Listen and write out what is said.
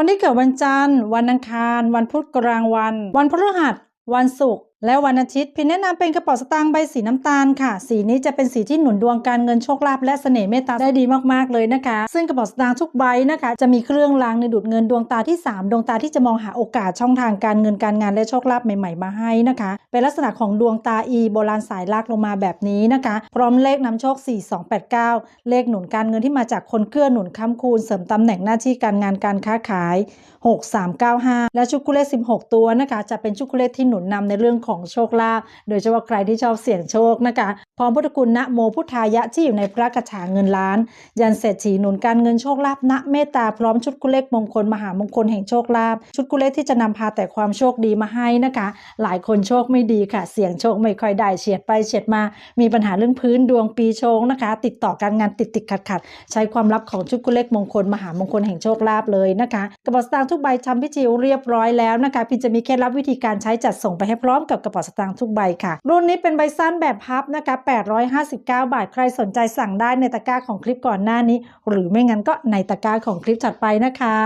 คนที่เกิดวันจันทร์ วันอังคาร วันพุธกลางวัน วันพฤหัส วันศุกร์ และวันอาทิตย์พิมแนะนำเป็นกระเป๋าสตางค์ใบสีน้ำตาลค่ะ สีนี้จะเป็นสีที่หนุนดวงการเงินโชคลาภและเสน่ห์เมตตาได้ดีมากๆเลยนะคะ ซึ่งกระเป๋าสตางค์ทุกใบนะคะ จะมีเครื่องรางในดูดเงินดวงตาที่ 3 ดวงตาที่จะมองหาโอกาสช่องทางการเงินการงานและโชคลาภใหม่ๆมาให้นะคะ เป็นลักษณะของดวงตาอีโบราณสายลากลงมาแบบนี้นะคะ พร้อมเลขนำโชค 4289 เลขหนุนการเงินที่มาจากคนเกื้อหนุนค้ำคูณเสริมตำแหน่งหน้าที่การงานการค้าขาย 6395 และชุกุเลข16 ตัวนะคะ จะเป็นชุกุเลขที่หนุนนำในเรื่องของโชคลาภโดยเฉพาะใครที่ชอบเสี่ยงโชคนะคะพร้อมพุทธคุณนะโมพุทธายะที่อยู่ในพระกระถาเงินล้าน ยันเศรษฐีหนุนการเงินโชคลาภณเมตตาพร้อมชุดกุเลขมงคลมหามงคลแห่งโชคลาภชุดกุเลขที่จะนำพาแต่ความโชคดีมาให้นะคะ หลายคนโชคไม่ดีค่ะ เสี่ยงโชคไม่ค่อยได้เฉียดไปเฉียดมา มีปัญหาเรื่องพื้นดวงปีชงนะคะ ติดต่อการงานติดติดขัดขัดใช้ความลับของชุดกุเลขมงคลมหามงคลแห่งโชคลาภเลยนะคะกระเป๋าสตางค์ทุกใบทำพิธีเรียบร้อยแล้วนะคะพี่จะมีเคล็ดลับวิธีการใช้จัดส่งไปให้พร้อมกับกระเป๋าสตางค์ทุกใบค่ะ รุ่นนี้เป็นใบสั้นแบบพับนะคะ 859 บาท ใครสนใจสั่งได้ในตะกร้าของคลิปก่อนหน้านี้ หรือไม่งั้นก็ในตะกร้าของคลิปถัดไปนะคะ